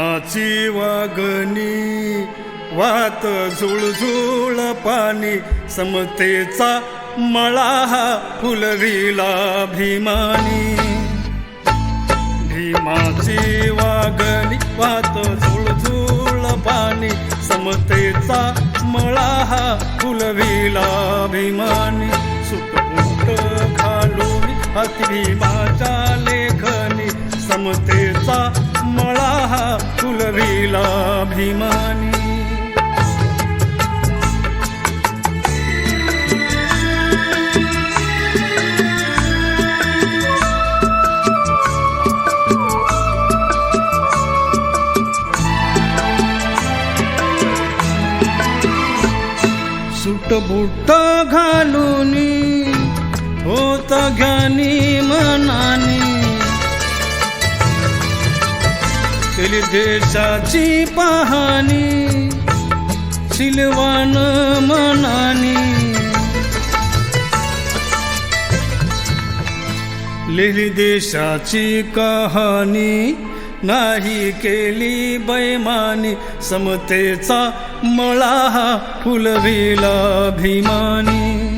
माची वागणी वात झुळझुळ पाणी समतेचा मळा हा फुलविला भीमानी. भीमाची वागणी वात झुळझुळ पाणी समतेचा मळा हा फुलविला भीमानी. सुटबुट घालून हाती भीमाच्या लेखनी समतेचा फुलविला सुटबुट घालून होत ज्ञानी मनानी। केली देशाची पाहणी सिलवान मनानी. लिहिली देशाची कहाणी नाही केली बैमानी समतेचा मळा फुलविला भीमानी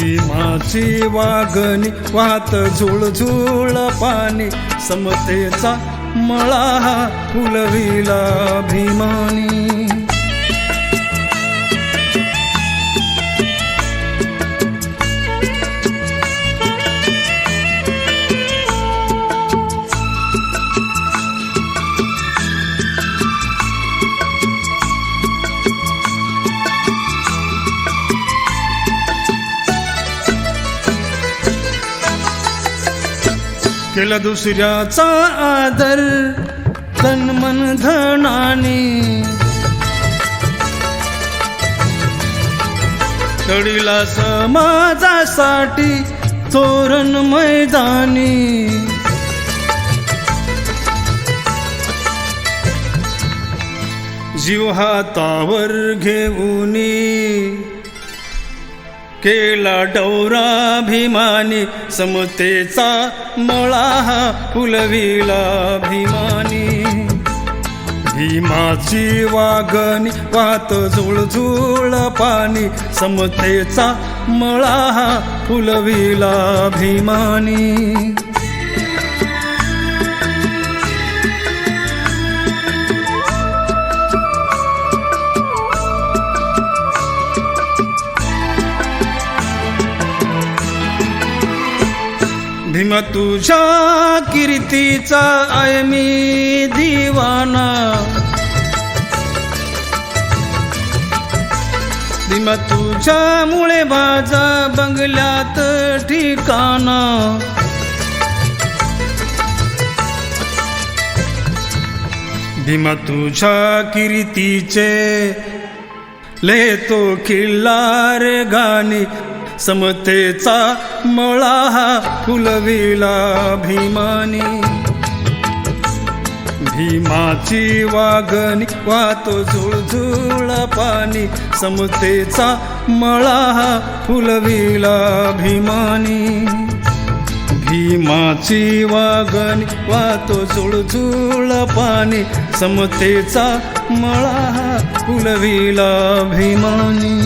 भीमाची वागणी वाहत झुळझुळ पाणी समतेचा मळा फुलविला भीमानी केला दुसऱ्याचा आदर तन मन धनाने. तडीला समाजासाठी तोरण मैदानी. जीव हातावर घेऊनी केला डौराभिमानी समतेचा मळा हा फुलविला भीमानी भीमाची वागणी वात झुळझुळ पाणी समतेचा मळा हा फुलविला भीमानी भीम तुझ्या कीर्तीचा आयमी मी दिवाना. भीम तुझ्यामुळे माझा बंगल्यात ठिकाणा. भीम तुझ्या कीर्तीचे लेतो किल्लार गाणी. समतेचा मळा हा फुलविला भीमाने. भीमाची वागणी वाहतो झुळझुळ पाणी. समतेचा मळा हा फुलविला भीमानी. भीमाची वागणी वाहतो झुळझुळ पाणी. समतेचा मळा हा फुलविला भीमानी.